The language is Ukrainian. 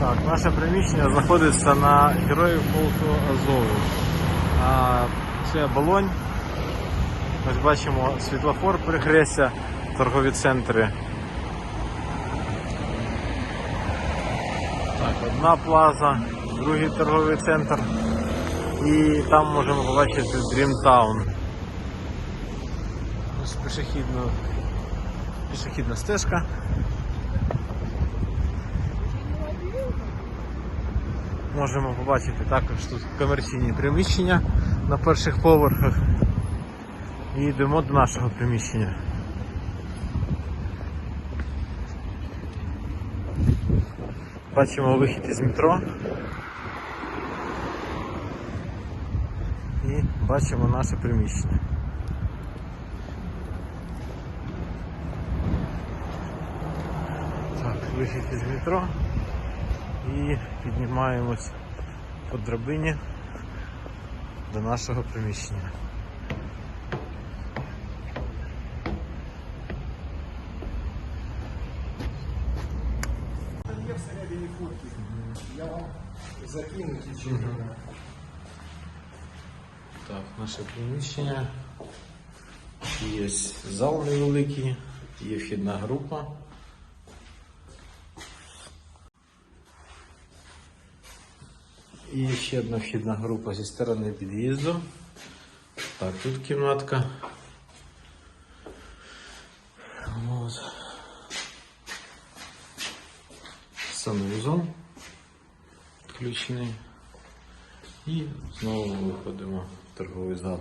Так, наше приміщення знаходиться на Героїв полку Азову. А, це Болонь. Ось бачимо світлофор перехрестя, торгові центри. Так, одна плаза, другий торговий центр. І там можемо побачити Дрімтаун. Ось пішохідна, пішохідна стежка. Можемо побачити також тут комерційні приміщення на перших поверхах. І йдемо до нашого приміщення. Бачимо вихід із метро. І бачимо наше приміщення. Так, вихід із метро і піднімаємось по драбині до нашого приміщення. Є всередині фотки. Я вам закину ті чи Так, наше приміщення. Є зал невеликий, є вхідна група. І ще одна вхідна група зі сторони під'їзду. Так, тут кімнатка. От. Санузол включений. І знову виходимо в торговий зал.